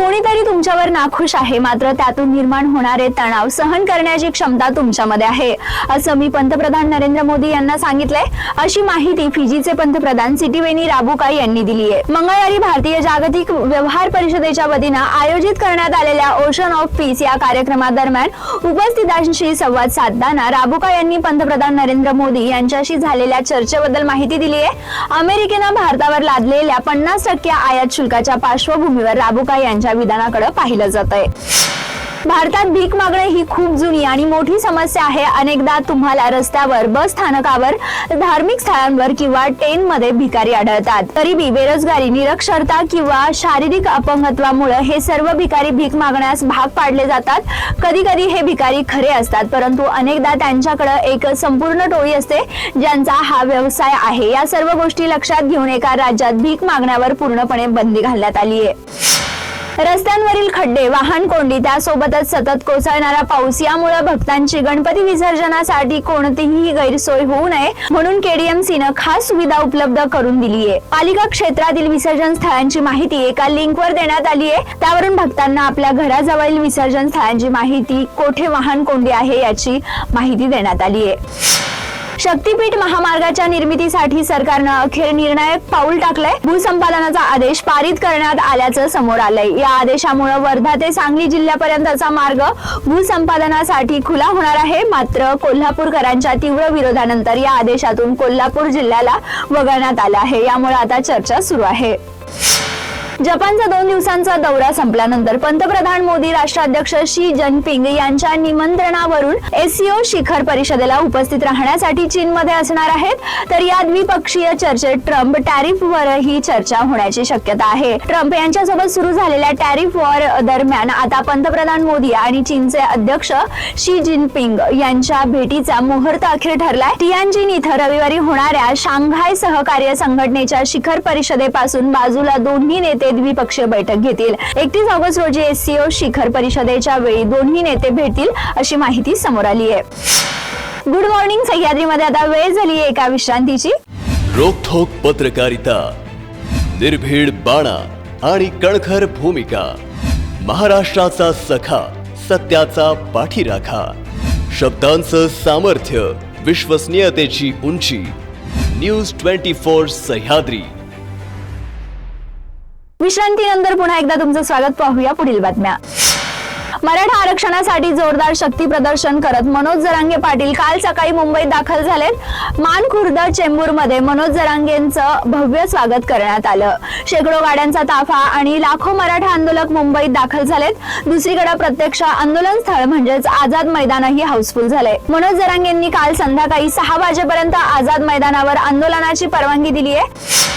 कोणीतरी तुमच्यावर नाखुश आहे. मात्र त्यातून निर्माण होणारे तणाव सहन करण्याची क्षमता तुमच्यामध्ये आहे. असं मी पंतप्रधान नरेंद्र मोदी यांना सांगितलंय. अशी माहिती फिजीचे पंतप्रधान सिटीवेनी राबुका यांनी दिली आहे. मंगळवारी भारतीय जागतिक व्यवहार परिषदेच्या वतीनं आयोजित करण्यात आलेल्या ओशन ऑफ पीस या कार्यक्रमादरम्यान उपस्थितांशी संवाद साधताना राबुका यांनी पंतप्रधान नरेंद्र मोदी यांच्याशी झालेल्या चर्चेबद्दल माहिती दिली आहे. अमेरिकेनं भारतावर लादलेल्या पन्नास टक्के आयात शुल्काच्या पार्श्वभूमीवर राबुका यांच्या विधानाकडे पाहिलं जात आहे भारतात भीक मागणे ही खूप जुनी आणि मोठी समस्या आहे. अनेकदा तुम्हाला रस्त्यावर बस स्थानकावर धार्मिक स्थळांवर किंवा ट्रेन मध्ये भिकारी आढळतात. तरीबी बेरोजगारी निरक्षरता किंवा शारीरिक अपंगत्वामुळे हे सर्व भिकारी भीक मागण्यास भाग पाडले जातात. कधी कधी हे भिकारी खरे असतात परंतु अनेकदा त्यांच्याकडे एक संपूर्ण टोळी असते ज्यांचा हा व्यवसाय आहे. या सर्व गोष्टी लक्षात घेऊन एका राज्यात भीक मागण्यावर पूर्णपणे बंदी घालण्यात आली आहे रस्त्यांवरील खड्डे वाहन कोंडी त्यासोबतच सतत कोसळणारा पाऊस यामुळे भक्तांची गणपती विसर्जनासाठी कोणतीही गैरसोय होऊ नये म्हणून केडीएमसीनं खास सुविधा उपलब्ध करून दिली आहे. पालिका क्षेत्रातील विसर्जन स्थळांची माहिती एका लिंकवर देण्यात आली आहे. त्यावरून भक्तांना आपल्या घराजवळील विसर्जन स्थळांची माहिती कोठे वाहन कोंडी आहे याची माहिती देण्यात आली आहे. शक्तीपीठ महामार्गाच्या निर्मितीसाठी सरकारनं अखेर निर्णायक पाऊल टाकलंय. भूसंपादनाचा आदेश पारित करण्यात आल्याचं समोर आलंय. या आदेशामुळे वर्धा ते सांगली जिल्ह्यापर्यंतचा मार्ग भूसंपादनासाठी खुला होणार आहे. मात्र कोल्हापूरकरांच्या तीव्र विरोधानंतर या आदेशातून कोल्हापूर जिल्ह्याला वगळण्यात आलं आहे. यामुळे आता चर्चा सुरू आहे. जपानचा दोन दिवसांचा दौरा संपल्यानंतर पंतप्रधान मोदी राष्ट्राध्यक्ष शी जिनपिंग यांच्या निमंत्रणावरून एससीओ शिखर परिषदेला उपस्थित राहण्यासाठी चीनमध्ये असणार आहेत. तर या द्विपक्षीय चर्चेत ट्रम्प टॅरिफवरही चर्चा होण्याची शक्यता आहे. ट्रम्प यांच्यासोबत सुरू झालेल्या टॅरिफ वॉर दरम्यान आता पंतप्रधान मोदी आणि चीनचे अध्यक्ष शी जिनपिंग यांच्या भेटीचा मुहूर्त अखेर ठरलाय. टियानजिन इथं रविवारी होणाऱ्या शांघाय सहकार्य संघटनेच्या शिखर परिषदेपासून बाजूला दोन्ही नेते द्विपक्षीय बैठक घेतील. एकतीस ऑगस्ट रोजी एससीओ शिखर परिषदेच्या वेळी दोन्ही नेते भेटतील अशी माहिती समोर आली आहे. गुड मॉर्निंग सह्याद्रीमध्ये आता वेळ झाली आहे एका विश्रांतीची. रोखोक पत्रकारिता निर्भीड बाणा आणि कणखर भूमिका महाराष्ट्राचा सखा सत्याचा पाठीराखा शब्दांचं सामर्थ्य विश्वसनीयतेची उंची. News twenty four Sahyadri. विश्रांतीनंतर पुन्हा एकदा तुमचं स्वागत. पाहूया पुढील बातम्या. मराठा आरक्षणासाठी जोरदार शक्ती प्रदर्शन करत मनोज जरांगे पाटील काल सकाळी मुंबईत दाखल झालेत. मान खुर्द चेंबूरमध्ये मनोज जरांगेंचं भव्य स्वागत करण्यात आलं. शेकडो गाड्यांचा ताफा आणि लाखो मराठा आंदोलक मुंबईत दाखल झालेत. दुसरीकडे प्रत्यक्ष आंदोलन स्थळ म्हणजेच आझाद मैदानही हाऊसफुल झालंय. मनोज जरांगेंनी काल संध्याकाळी सहा वाजेपर्यंत आझाद मैदानावर आंदोलनाची परवानगी दिली आहे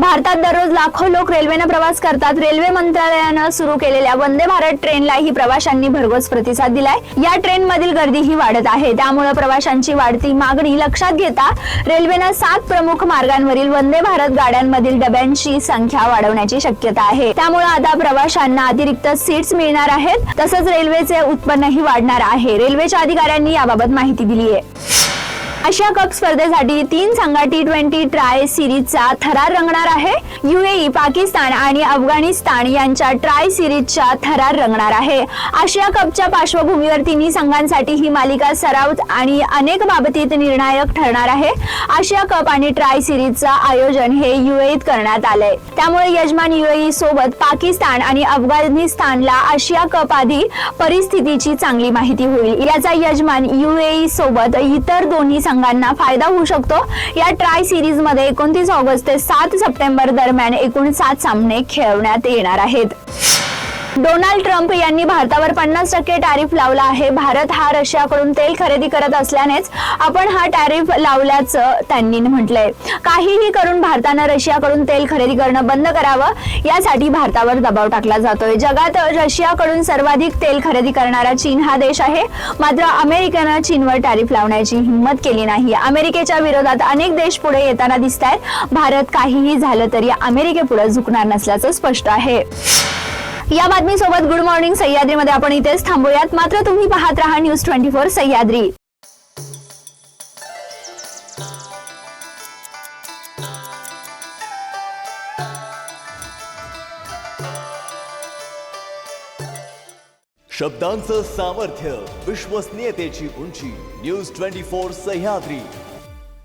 भारतात दररोज लाखो लोक रेल्वेनं प्रवास करतात. रेल्वे मंत्रालयानं सुरू केलेल्या वंदे भारत ट्रेनलाही प्रवाशांनी भरघोस प्रतिसाद दिलाय. या ट्रेन मधील गर्दीही वाढत आहे. त्यामुळे प्रवाशांची वाढती मागणी लक्षात घेता रेल्वेनं सात प्रमुख मार्गांवरील वंदे भारत गाड्यांमधील डब्यांची संख्या वाढवण्याची शक्यता आहे. त्यामुळे आता प्रवाशांना अतिरिक्त सीट्स मिळणार आहेत. तसंच रेल्वेचे उत्पन्नही वाढणार आहे. रेल्वेच्या अधिकाऱ्यांनी याबाबत माहिती दिली आहे आशिया कप स्पर्धेसाठी तीन संघा टी ट्वेंटी ट्राय सिरीजचा थरार रंगणार आहे. युएई पाकिस्तान आणि अफगाणिस्तान यांच्या ट्राय सिरीजच्या थरार रंगणार आहे. आशिया कपच्या पार्श्वभूमीवर तिन्ही संघांसाठी ही मालिका सराव आणि अनेक बाबतीत निर्णायक ठरणार आहे. आशिया कप आणि ट्राय सिरीजचं आयोजन हे युएईत करण्यात आलंय. त्यामुळे यजमान युएई सोबत पाकिस्तान आणि अफगाणिस्तानला आशिया कप आधी परिस्थितीची चांगली माहिती होईल. याचा यजमान युएई सोबत इतर दोन्ही संघांना फायदा होऊ शकतो. या ट्राय सिरीजमध्ये एकोणतीस ऑगस्ट ते सात सप्टेंबर दरम्यान एकूण सात सामने खेळवण्यात येणार आहेत. डोनाल्ड ट्रम्प यांनी भारतावर पन्नास टक्के टॅरिफ लावला आहे. भारत हा रशियाकडून तेल खरेदी करत असल्यानेच आपण हा टॅरिफ लावल्याचं त्यांनी म्हटलंय. काहीही करून भारतानं रशियाकडून तेल खरेदी करणं बंद करावं यासाठी भारतावर दबाव टाकला जातोय. जगात रशियाकडून सर्वाधिक तेल खरेदी करणारा चीन हा देश आहे. मात्र अमेरिकेनं चीनवर टॅरिफ लावण्याची हिंमत केली नाही. अमेरिकेच्या विरोधात अनेक देश पुढे येताना दिसत आहेत भारत काहीही झालं तरी अमेरिकेपुढे झुकणार नसल्याचं स्पष्ट आहे. या बातमीसोबत गुड मॉर्निंग सह्याद्रीमध्ये आपण इथेच थांबूयात. मात्र तुम्ही पाहत राहा न्यूज ट्वेंटी फोर सह्याद्री. शब्दांचं सामर्थ्य विश्वसनीयतेची उंची न्यूज ट्वेंटी फोर सह्याद्री.